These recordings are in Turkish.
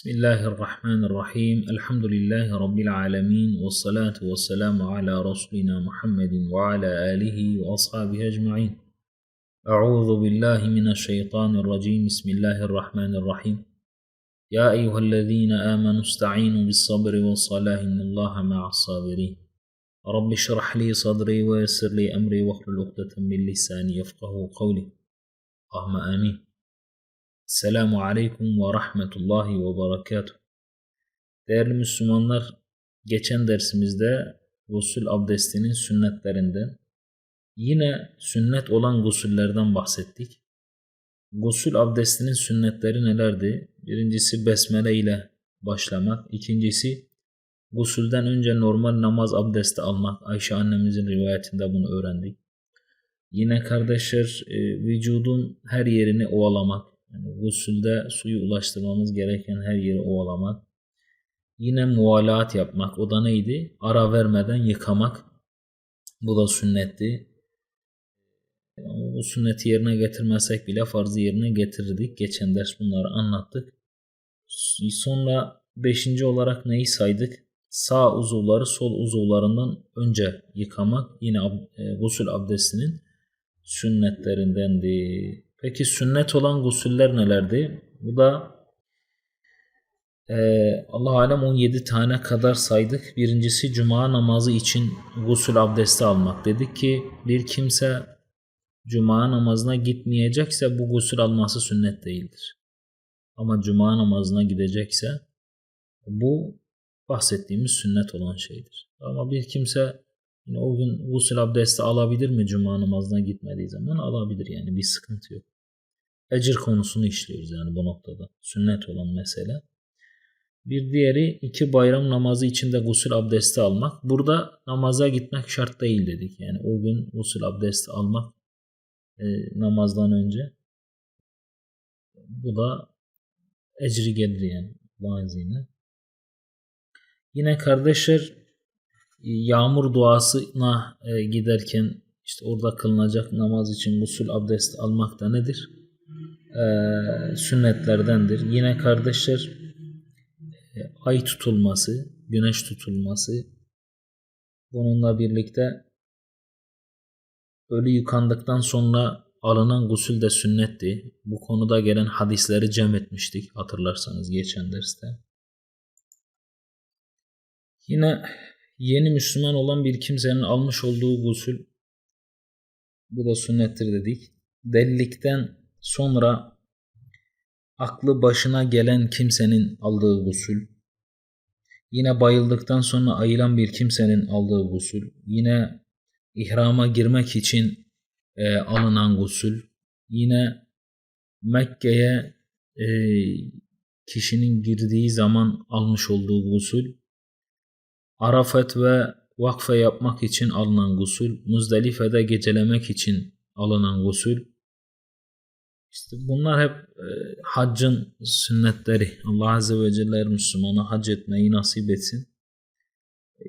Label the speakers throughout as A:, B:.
A: بسم الله الرحمن الرحيم. الحمد لله رب العالمين والصلاة والسلام على رسولنا محمد وعلى آله وأصحابه أجمعين. أعوذ بالله من الشيطان الرجيم. بسم الله الرحمن الرحيم. يا أيها الذين آمنوا استعينوا بالصبر والصلاة إن الله مع الصابرين. رب اشرح لي صدري ويسر لي أمري واحلل عقدة من لساني يفقه قولي. اللهم آمين. Selamu Aleyküm ve Rahmetullahi ve Berekatuhu. Değerli Müslümanlar, geçen dersimizde gusül abdestinin sünnetlerinden, yine sünnet olan gusüllerden bahsettik. Gusül abdestinin sünnetleri nelerdi? Birincisi besmele ile başlamak. İkincisi gusülden önce normal namaz abdesti almak. Ayşe annemizin rivayetinde bunu öğrendik. Yine kardeşler e, vücudun her yerini ovalamak. Yani gusülde suyu ulaştırmamız gereken her yeri ovalamak. Yine muvalat yapmak. O da neydi? Ara vermeden yıkamak. Bu da sünnetti. Ama bu sünneti yerine getirmesek bile farzı yerine getirirdik. Geçen ders bunları anlattık. Sonra beşinci olarak neyi saydık? Sağ uzuvları sol uzuvlarından önce yıkamak yine e, gusül abdestinin sünnetlerindendi. Peki sünnet olan gusüller nelerdi? Bu da eee Allah alem 17 tane kadar saydık. Birincisi cuma namazı için gusül abdesti almak. Dedik ki bir kimse cuma namazına gitmeyecekse bu gusül alması sünnet değildir. Ama cuma namazına gidecekse bu bahsettiğimiz sünnet olan şeydir. Ama bir kimse yine o gün gusül abdesti alabilir mi cuma namazına gitmediği zaman? Alabilir yani bir sıkıntı yok. Ecir konusunu işliyoruz yani bu noktada. Sünnet olan mesele. Bir diğeri iki bayram namazı içinde gusül abdesti almak. Burada namaza gitmek şart değil dedik. Yani o gün gusül abdesti almak e, namazdan önce. Bu da ecri gelir yani izniyle. Yine kardeşler yağmur duasına e, giderken işte orada kılınacak namaz için gusül abdesti almak da nedir? E, sünnetlerdendir. Yine kardeşler e, ay tutulması, güneş tutulması bununla birlikte ölü yıkandıktan sonra alınan gusül de sünnetti. Bu konuda gelen hadisleri cem etmiştik hatırlarsanız geçen derste. Yine yeni Müslüman olan bir kimsenin almış olduğu gusül bu da sünnettir dedik. Delilikten sonra aklı başına gelen kimsenin aldığı gusül. Yine bayıldıktan sonra ayılan bir kimsenin aldığı gusül. Yine ihrama girmek için e, alınan gusül. Yine Mekke'ye e, kişinin girdiği zaman almış olduğu gusül. Arafat ve vakfe yapmak için alınan gusül, Muzdelife'de gecelemek için alınan gusül. İşte bunlar hep e, haccın sünnetleri. Allah Azze ve Celle Müslümana hac etmeyi nasip etsin.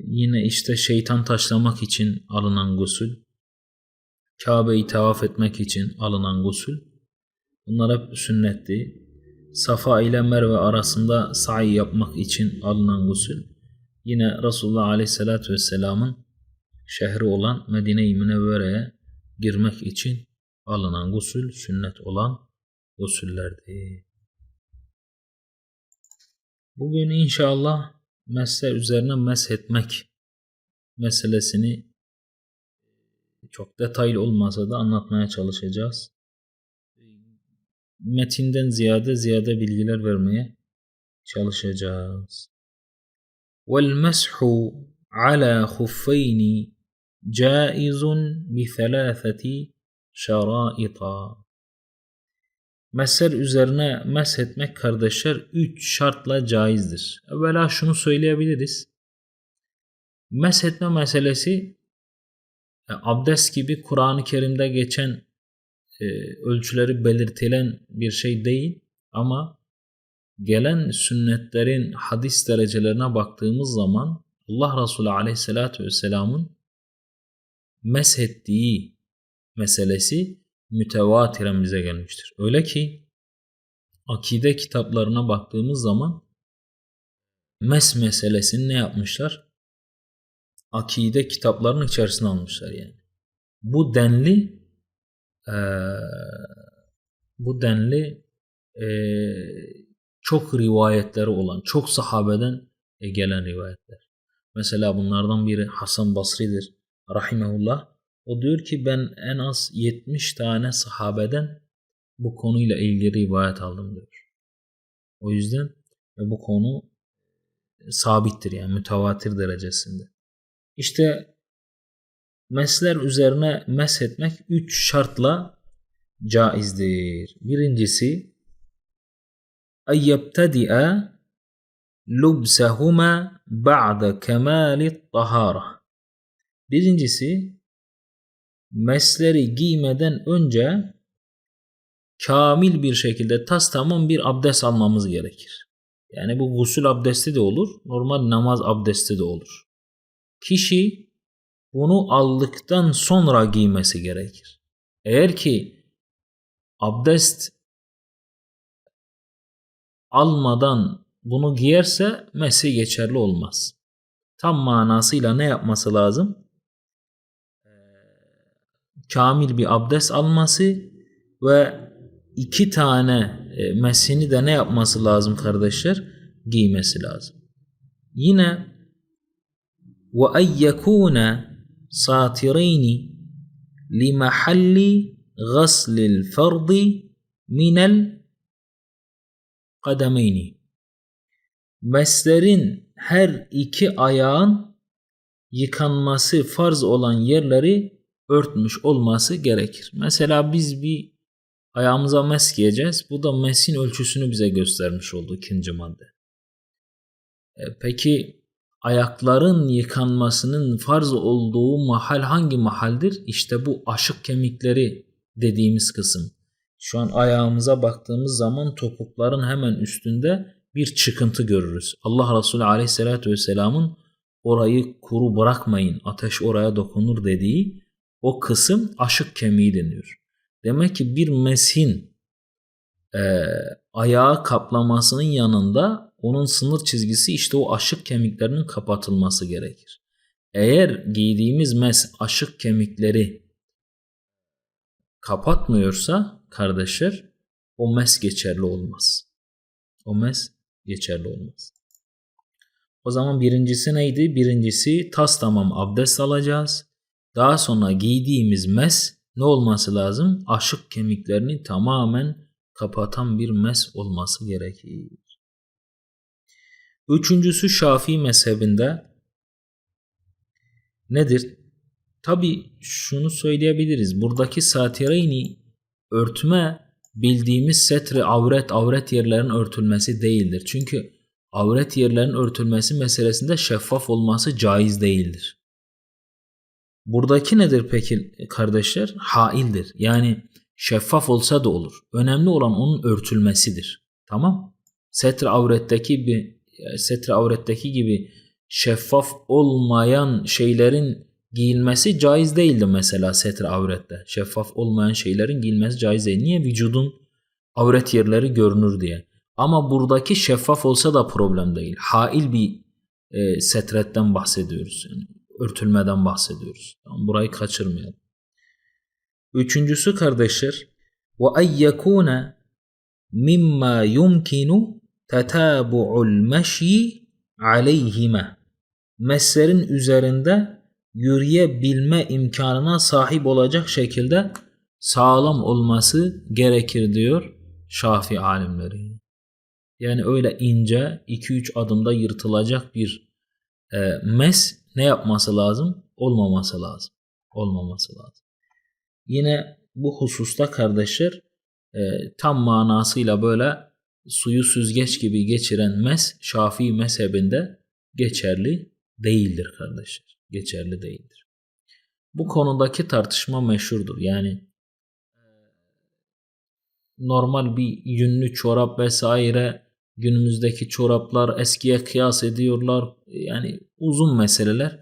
A: Yine işte şeytan taşlamak için alınan gusül. Kabe'yi tavaf etmek için alınan gusül. Bunlar hep sünnetti. Safa ile Merve arasında sa'i yapmak için alınan gusül. Yine Resulullah Aleyhisselatü Vesselam'ın şehri olan Medine-i Münevvere'ye girmek için alınan gusül sünnet olan gusüllerdi. Bugün inşallah mesle üzerine meshetmek meselesini çok detaylı olmasa da anlatmaya çalışacağız. Metinden ziyade ziyade bilgiler vermeye çalışacağız. والمسح على خفين جائز بثلاثة شرائط Mesler üzerine meshetmek kardeşler üç şartla caizdir. Evvela şunu söyleyebiliriz. Meshetme meselesi e, abdest gibi Kur'an-ı Kerim'de geçen e, ölçüleri belirtilen bir şey değil ama gelen sünnetlerin hadis derecelerine baktığımız zaman Allah Resulü Aleyhisselatü Vesselam'ın meshettiği meselesi mütevatiren bize gelmiştir. Öyle ki akide kitaplarına baktığımız zaman mes meselesini ne yapmışlar? Akide kitaplarının içerisine almışlar yani. Bu denli ee, bu denli e, çok rivayetleri olan, çok sahabeden e, gelen rivayetler. Mesela bunlardan biri Hasan Basri'dir. Rahimehullah. O diyor ki ben en az 70 tane sahabeden bu konuyla ilgili rivayet aldım diyor. O yüzden bu konu sabittir yani mütevatir derecesinde. İşte mesler üzerine mes etmek üç şartla caizdir. Birincisi eyyebtedi'e lubsehuma ba'de kemali tahara. Birincisi mesleri giymeden önce kamil bir şekilde tas tamam bir abdest almamız gerekir. Yani bu gusül abdesti de olur, normal namaz abdesti de olur. Kişi bunu aldıktan sonra giymesi gerekir. Eğer ki abdest almadan bunu giyerse mesi geçerli olmaz. Tam manasıyla ne yapması lazım? kamil bir abdest alması ve iki tane e, mesini de ne yapması lazım kardeşler? Giymesi lazım. Yine ve en yekuna satireyni li mahalli ghaslil fardi minel kademeyni. Meslerin her iki ayağın yıkanması farz olan yerleri örtmüş olması gerekir. Mesela biz bir ayağımıza mes giyeceğiz. Bu da mesin ölçüsünü bize göstermiş oldu ikinci madde. E, peki ayakların yıkanmasının farz olduğu mahal hangi mahaldir? İşte bu aşık kemikleri dediğimiz kısım. Şu an ayağımıza baktığımız zaman topukların hemen üstünde bir çıkıntı görürüz. Allah Resulü Aleyhisselatü Vesselam'ın orayı kuru bırakmayın ateş oraya dokunur dediği o kısım aşık kemiği deniyor. Demek ki bir mesin e, ayağı kaplamasının yanında onun sınır çizgisi işte o aşık kemiklerinin kapatılması gerekir. Eğer giydiğimiz mes aşık kemikleri kapatmıyorsa kardeşler o mes geçerli olmaz. O mes geçerli olmaz. O zaman birincisi neydi? Birincisi tas tamam abdest alacağız. Daha sonra giydiğimiz mes ne olması lazım? Aşık kemiklerini tamamen kapatan bir mes olması gerekir. Üçüncüsü Şafii mezhebinde nedir? Tabi şunu söyleyebiliriz. Buradaki satireyni örtme bildiğimiz setri avret avret yerlerin örtülmesi değildir. Çünkü avret yerlerin örtülmesi meselesinde şeffaf olması caiz değildir. Buradaki nedir peki kardeşler? Haildir. Yani şeffaf olsa da olur. Önemli olan onun örtülmesidir. Tamam? Setr avretteki bir setr avretteki gibi şeffaf olmayan şeylerin giyilmesi caiz değildi mesela setr avrette. Şeffaf olmayan şeylerin giyilmesi caiz değil. Niye? Vücudun avret yerleri görünür diye. Ama buradaki şeffaf olsa da problem değil. Hail bir e, setretten bahsediyoruz. Yani örtülmeden bahsediyoruz. Tamam, burayı kaçırmayalım. Üçüncüsü kardeşler ve en yekuna mimma yumkinu tetabu'ul meşyi aleyhime. Meslerin üzerinde yürüyebilme imkanına sahip olacak şekilde sağlam olması gerekir diyor Şafi alimleri. Yani öyle ince 2-3 adımda yırtılacak bir e, mes ne yapması lazım? Olmaması lazım. Olmaması lazım. Yine bu hususta kardeşler e, tam manasıyla böyle suyu süzgeç gibi geçiren mes Şafii mezhebinde geçerli değildir kardeşler. Geçerli değildir. Bu konudaki tartışma meşhurdur. Yani normal bir yünlü çorap vesaire günümüzdeki çoraplar eskiye kıyas ediyorlar. Yani uzun meseleler.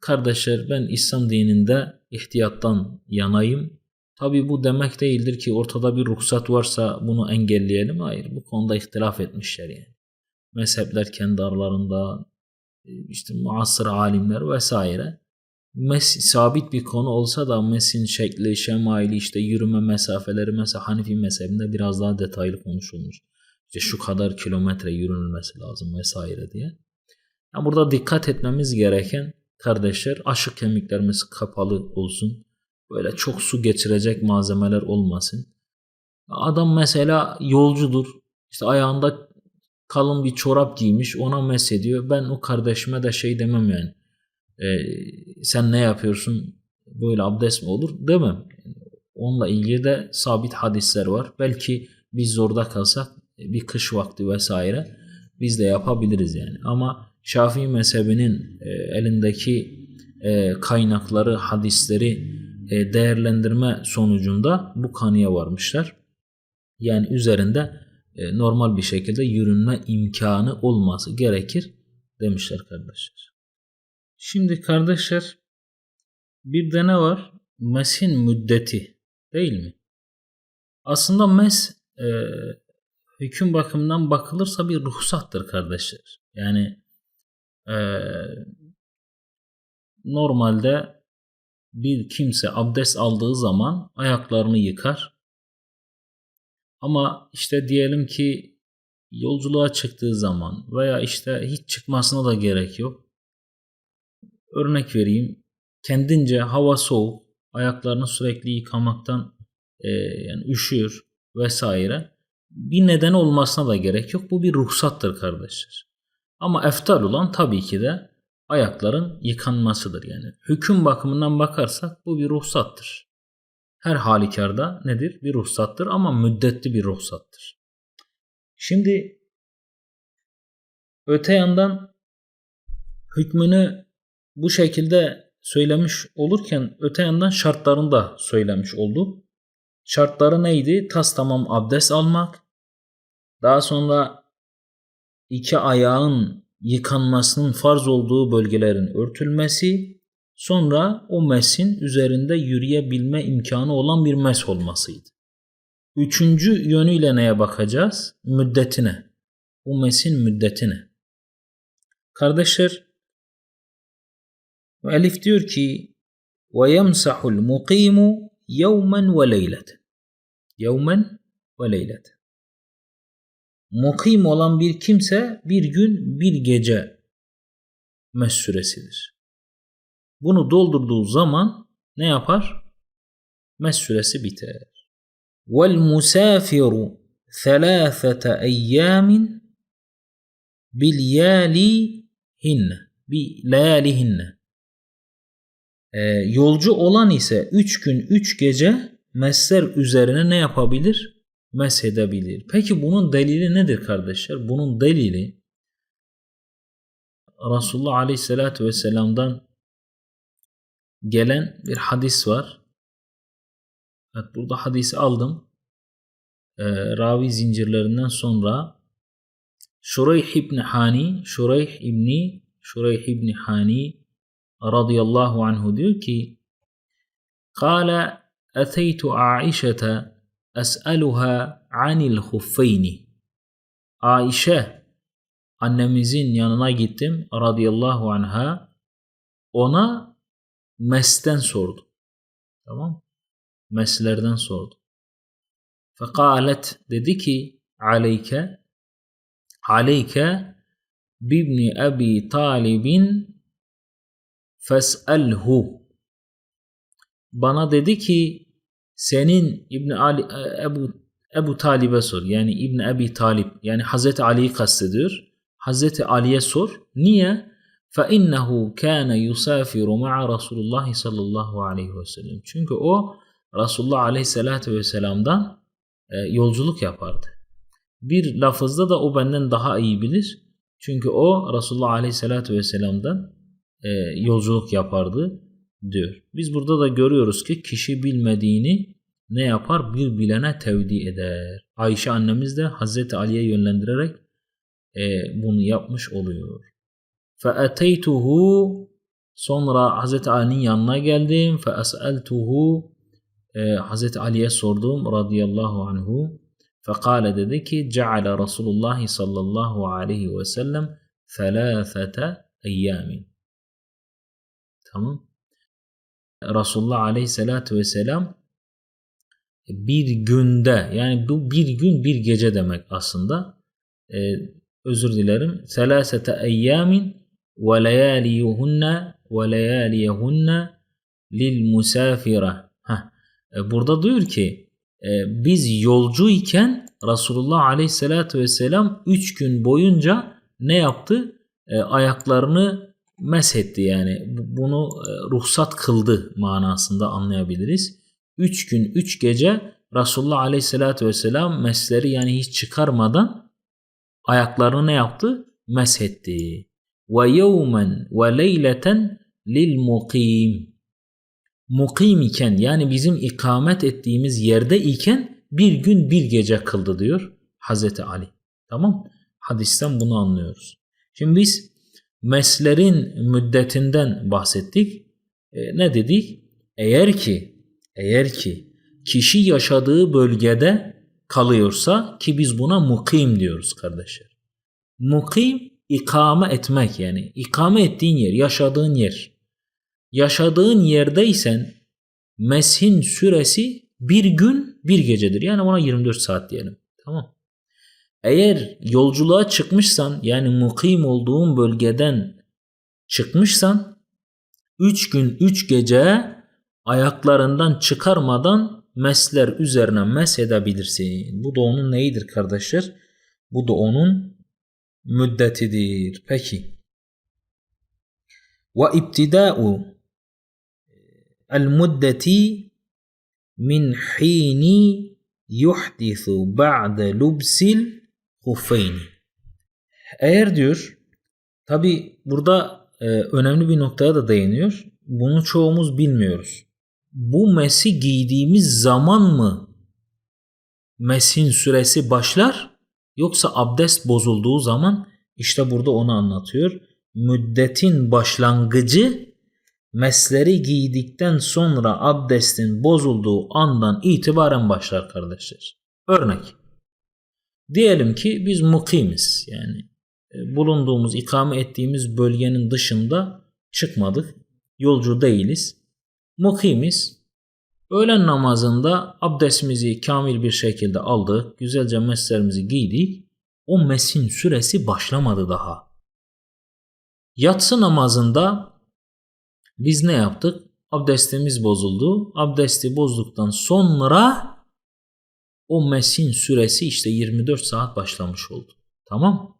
A: Kardeşler ben İslam dininde ihtiyattan yanayım. Tabi bu demek değildir ki ortada bir ruhsat varsa bunu engelleyelim. Hayır bu konuda ihtilaf etmişler yani. Mezhepler kendi aralarında işte muasır alimler vesaire. Mes sabit bir konu olsa da mesin şekli, şemaili, işte yürüme mesafeleri mesela Hanifi mezhebinde biraz daha detaylı konuşulmuş. İşte şu kadar kilometre yürünülmesi lazım vesaire diye. Yani burada dikkat etmemiz gereken kardeşler aşık kemiklerimiz kapalı olsun. Böyle çok su geçirecek malzemeler olmasın. Adam mesela yolcudur. İşte ayağında kalın bir çorap giymiş ona mesediyor. Ben o kardeşime de şey demem yani. E, sen ne yapıyorsun? Böyle abdest mi olur? Demem. Onunla ilgili de sabit hadisler var. Belki biz zorda kalsak bir kış vakti vesaire biz de yapabiliriz yani. Ama Şafii mezhebinin e, elindeki e, kaynakları, hadisleri e, değerlendirme sonucunda bu kanıya varmışlar. Yani üzerinde e, normal bir şekilde yürünme imkanı olması gerekir demişler kardeşler. Şimdi kardeşler bir de ne var? Mesin müddeti değil mi? Aslında mes e, hüküm bakımından bakılırsa bir ruhsattır kardeşler. Yani e, normalde bir kimse abdest aldığı zaman ayaklarını yıkar. Ama işte diyelim ki yolculuğa çıktığı zaman veya işte hiç çıkmasına da gerek yok. Örnek vereyim. Kendince hava soğuk, ayaklarını sürekli yıkamaktan e, yani üşüyor vesaire. Bir neden olmasına da gerek yok. Bu bir ruhsattır kardeşler. Ama eftal olan tabii ki de ayakların yıkanmasıdır yani. Hüküm bakımından bakarsak bu bir ruhsattır. Her halükarda nedir? Bir ruhsattır ama müddetli bir ruhsattır. Şimdi öte yandan hükmünü bu şekilde söylemiş olurken öte yandan şartlarını da söylemiş oldu. Şartları neydi? Tas tamam abdest almak. Daha sonra iki ayağın yıkanmasının farz olduğu bölgelerin örtülmesi, sonra o mesin üzerinde yürüyebilme imkanı olan bir mes olmasıydı. Üçüncü yönüyle neye bakacağız? Müddetine. Bu mesin müddetine. Kardeşler, Elif diyor ki وَيَمْسَحُ الْمُقِيمُ يَوْمًا وَلَيْلَةً Yevmen ve leyleten mukim olan bir kimse bir gün bir gece mes süresidir. Bunu doldurduğu zaman ne yapar? Mes süresi biter. Vel musafiru thalâfete eyyamin bil yâlihinne bi layalihinne. Ee, yolcu olan ise üç gün üç gece mesler üzerine ne yapabilir? meshedebilir. Peki bunun delili nedir kardeşler? Bunun delili Resulullah Aleyhisselatü Vesselam'dan gelen bir hadis var. Evet, burada hadisi aldım. Ee, ravi zincirlerinden sonra Şureyh İbni Hani Şureyh İbni Şureyh İbni Hani radıyallahu anhu diyor ki Kale Eteytu Aişete es'eluha anil huffeyni. Ayşe annemizin yanına gittim radıyallahu anha ona mesten sordu. Tamam? Meslerden sordu. Fekalet dedi ki aleyke aleyke bibni abi talibin fes'elhu bana dedi ki senin İbn Ali e, Ebu Ebu Talib'e sor. Yani İbn Abi Talib yani Hazreti Ali'yi kastediyor. Hazreti Ali'ye sor. Niye? فَاِنَّهُ كَانَ يُسَافِرُ مَعَ رَسُولُ اللّٰهِ sallallahu aleyhi ve sellem. Çünkü o Resulullah Aleyhisselatü Vesselam'dan e, yolculuk yapardı. Bir lafızda da o benden daha iyi bilir. Çünkü o Resulullah Aleyhisselatü Vesselam'dan e, yolculuk yapardı diyor. Biz burada da görüyoruz ki kişi bilmediğini ne yapar? Bir bilene tevdi eder. Ayşe annemiz de Hazreti Ali'ye yönlendirerek e, bunu yapmış oluyor. فَأَتَيْتُهُ Sonra Hazreti Ali'nin yanına geldim. فَأَسْأَلْتُهُ e, Hazreti Ali'ye sordum radıyallahu anhu. Fekale dedi ki ceale Resulullah sallallahu aleyhi ve sellem felâfete eyyamin. Tamam. Resulullah aleyhissalatü vesselam bir günde yani bu bir gün bir gece demek aslında. Ee, özür dilerim. Selasete eyyamin leyaliyehunne lil musafire. E, burada diyor ki e, biz yolcu iken Resulullah Aleyhisselatü Vesselam 3 gün boyunca ne yaptı? E, ayaklarını meshetti yani bunu ruhsat kıldı manasında anlayabiliriz. 3 gün 3 gece Resulullah Aleyhisselatü Vesselam mesleri yani hiç çıkarmadan ayaklarını ne yaptı? Meshetti. Leyleten lil mukim mukim iken yani bizim ikamet ettiğimiz yerde iken bir gün bir gece kıldı diyor Hazreti Ali. Tamam? Hadisten bunu anlıyoruz. Şimdi biz meslerin müddetinden bahsettik. E, ne dedik? Eğer ki eğer ki kişi yaşadığı bölgede kalıyorsa ki biz buna mukim diyoruz kardeşler. Mukim ikame etmek yani ikame ettiğin yer, yaşadığın yer yaşadığın yerdeysen meshin süresi bir gün bir gecedir. Yani ona 24 saat diyelim. Tamam. Eğer yolculuğa çıkmışsan yani mukim olduğun bölgeden çıkmışsan 3 gün 3 gece ayaklarından çıkarmadan mesler üzerine mes edebilirsin. Bu da onun neyidir kardeşler? Bu da onun müddetidir. Peki. Ve ibtida'u e, el müddeti min hini yuhdisu ba'de lubsil huffeyni. Eğer diyor tabi burada e, önemli bir noktaya da dayanıyor. Bunu çoğumuz bilmiyoruz. Bu mesi giydiğimiz zaman mı mesin süresi başlar yoksa abdest bozulduğu zaman işte burada onu anlatıyor. Müddetin başlangıcı mesleri giydikten sonra abdestin bozulduğu andan itibaren başlar kardeşler. Örnek. Diyelim ki biz mukimiz yani e, bulunduğumuz, ikame ettiğimiz bölgenin dışında çıkmadık. Yolcu değiliz. Mukimiz. Öğlen namazında abdestimizi kamil bir şekilde aldık. Güzelce meslerimizi giydik. O mesin süresi başlamadı daha. Yatsı namazında biz ne yaptık? Abdestimiz bozuldu. Abdesti bozduktan sonra o mesin süresi işte 24 saat başlamış oldu. Tamam?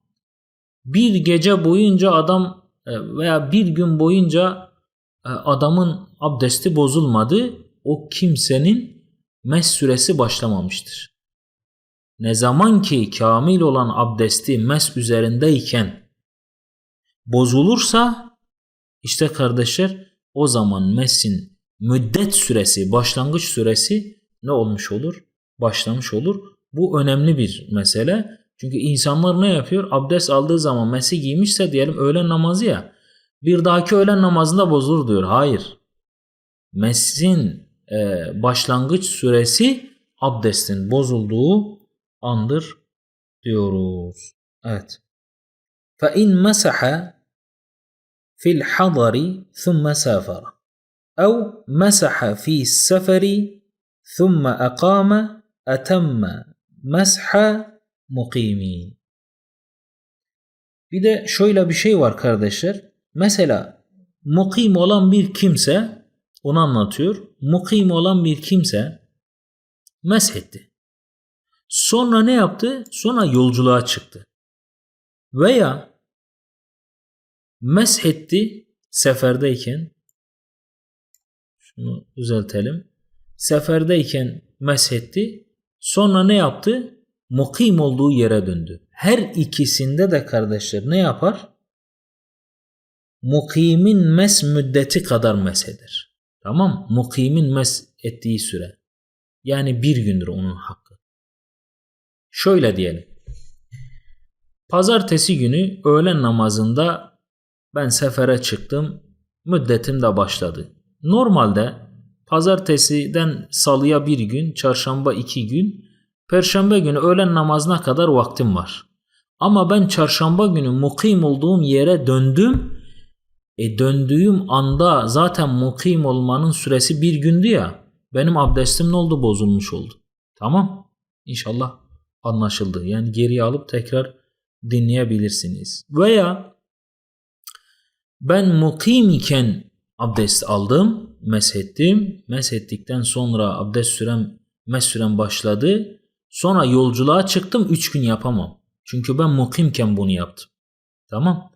A: Bir gece boyunca adam e, veya bir gün boyunca e, adamın abdesti bozulmadı. O kimsenin mes süresi başlamamıştır. Ne zaman ki kamil olan abdesti mes üzerindeyken bozulursa işte kardeşler o zaman mesin müddet süresi, başlangıç süresi ne olmuş olur? Başlamış olur. Bu önemli bir mesele. Çünkü insanlar ne yapıyor? Abdest aldığı zaman mesi giymişse diyelim öğlen namazı ya. Bir dahaki öğlen namazında bozulur diyor. Hayır. Mesin başlangıç süresi abdestin bozulduğu andır diyoruz. Evet. فَاِنْ مَسَحَ في الحضر ثم سافر أو مسح في السفر ثم أقام أتم مسح mukimin. Bir de şöyle bir şey var kardeşler. Mesela mukim olan bir kimse onu anlatıyor. Mukim olan bir kimse meshetti. Sonra ne yaptı? Sonra yolculuğa çıktı. Veya meshetti seferdeyken şunu düzeltelim. Seferdeyken meshetti. Sonra ne yaptı? Mukim olduğu yere döndü. Her ikisinde de kardeşler ne yapar? Mukimin mes müddeti kadar mesheder. Tamam Mukimin mes ettiği süre. Yani bir gündür onun hakkı. Şöyle diyelim. Pazartesi günü öğlen namazında ben sefere çıktım. Müddetim de başladı. Normalde pazartesiden salıya bir gün, çarşamba iki gün, perşembe günü öğlen namazına kadar vaktim var. Ama ben çarşamba günü mukim olduğum yere döndüm. E döndüğüm anda zaten mukim olmanın süresi bir gündü ya. Benim abdestim ne oldu? Bozulmuş oldu. Tamam. İnşallah anlaşıldı. Yani geriye alıp tekrar dinleyebilirsiniz. Veya ben mukim iken abdest aldım, meshettim. Meshettikten sonra abdest sürem, mes sürem başladı. Sonra yolculuğa çıktım 3 gün yapamam. Çünkü ben mukimken bunu yaptım. Tamam.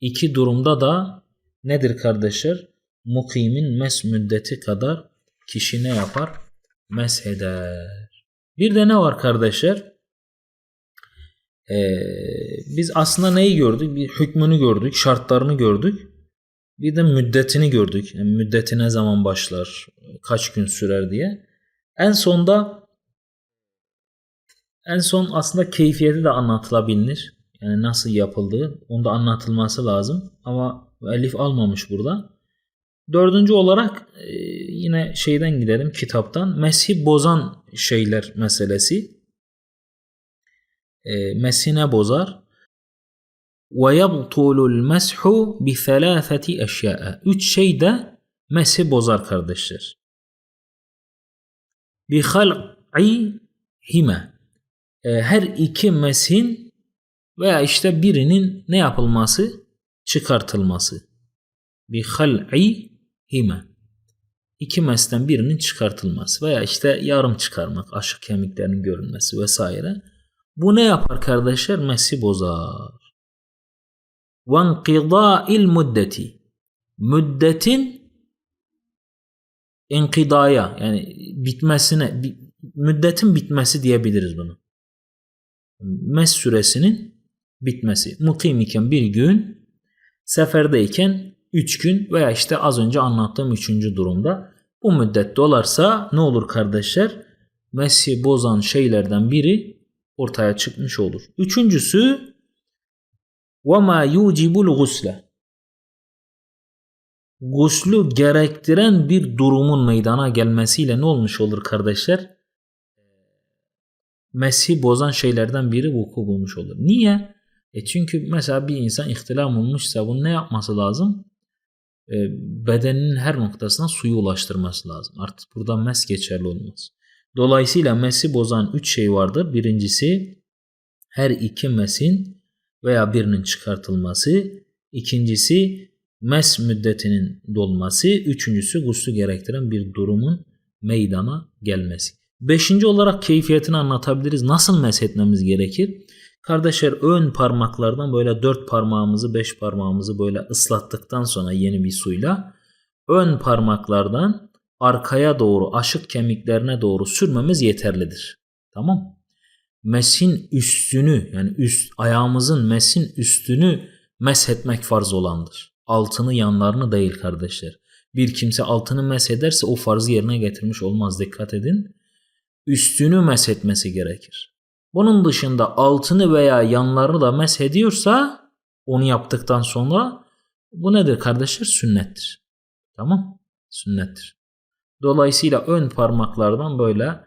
A: İki durumda da nedir kardeşler? Mukimin mes müddeti kadar kişi ne yapar? Mesheder. Bir de ne var kardeşler? Ee, biz aslında neyi gördük? Bir hükmünü gördük, şartlarını gördük. Bir de müddetini gördük. Yani müddeti ne zaman başlar, kaç gün sürer diye. En sonda en son aslında keyfiyeti de anlatılabilir. Yani nasıl yapıldığı, onda anlatılması lazım. Ama elif almamış burada. Dördüncü olarak e, yine şeyden gidelim kitaptan. Mesih bozan şeyler meselesi. E, mesine bozar. Meshu bi thalâtheti eşya'a. Üç şey de mesi bozar kardeşler. Hal'i hime. E, her iki mesin veya işte birinin ne yapılması? Çıkartılması. Bi hal'i hime. İki mesten birinin çıkartılması veya işte yarım çıkarmak, aşık kemiklerinin görünmesi vesaire. Bu ne yapar kardeşler? Mesi bozar. وَانْقِضَاءِ müddeti Müddetin inkidaya yani bitmesine müddetin bitmesi diyebiliriz bunu. Mes süresinin bitmesi. Mukim iken bir gün, seferdeyken üç gün veya işte az önce anlattığım üçüncü durumda bu müddet dolarsa ne olur kardeşler? Mesi bozan şeylerden biri ortaya çıkmış olur. Üçüncüsü وَمَا يُوجِبُ الْغُسْلَ Guslü gerektiren bir durumun meydana gelmesiyle ne olmuş olur kardeşler? Mesih bozan şeylerden biri vuku bulmuş olur. Niye? E çünkü mesela bir insan ihtilam olmuşsa bunu ne yapması lazım? E, bedeninin her noktasına suyu ulaştırması lazım. Artık burada mes geçerli olmaz. Dolayısıyla mesi bozan üç şey vardır. Birincisi her iki mesin veya birinin çıkartılması. ikincisi mes müddetinin dolması. Üçüncüsü guslu gerektiren bir durumun meydana gelmesi. Beşinci olarak keyfiyetini anlatabiliriz. Nasıl meshetmemiz gerekir? Kardeşler ön parmaklardan böyle dört parmağımızı beş parmağımızı böyle ıslattıktan sonra yeni bir suyla ön parmaklardan arkaya doğru aşık kemiklerine doğru sürmemiz yeterlidir. Tamam Mesin üstünü yani üst ayağımızın mesin üstünü meshetmek farz olandır. Altını yanlarını değil kardeşler. Bir kimse altını mesederse o farzı yerine getirmiş olmaz dikkat edin. Üstünü meshetmesi gerekir. Bunun dışında altını veya yanlarını da meshediyorsa onu yaptıktan sonra bu nedir kardeşler? Sünnettir. Tamam? Sünnettir. Dolayısıyla ön parmaklardan böyle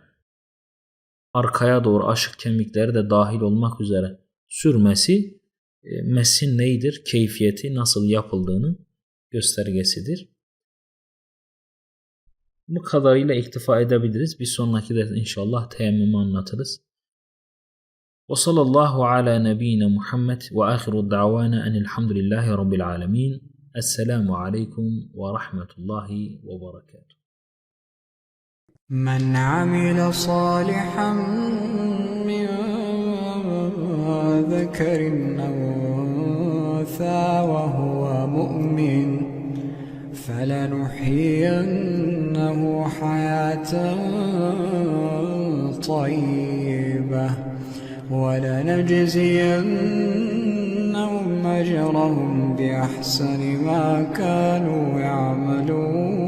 A: arkaya doğru aşık kemikleri de dahil olmak üzere sürmesi e, mesin neydir? Keyfiyeti nasıl yapıldığının göstergesidir. Bu kadarıyla iktifa edebiliriz. Bir sonraki de inşallah teyemmümü anlatırız. وصلى الله على نبينا محمد وآخر دعوانا أن الحمد لله رب العالمين. السلام عليكم ورحمة الله وبركاته.
B: من عمل صالحا من ذكر أو أنثى وهو مؤمن فلنحيينه حياة طيبة. ولنجزينهم أجرهم بأحسن ما كانوا يعملون.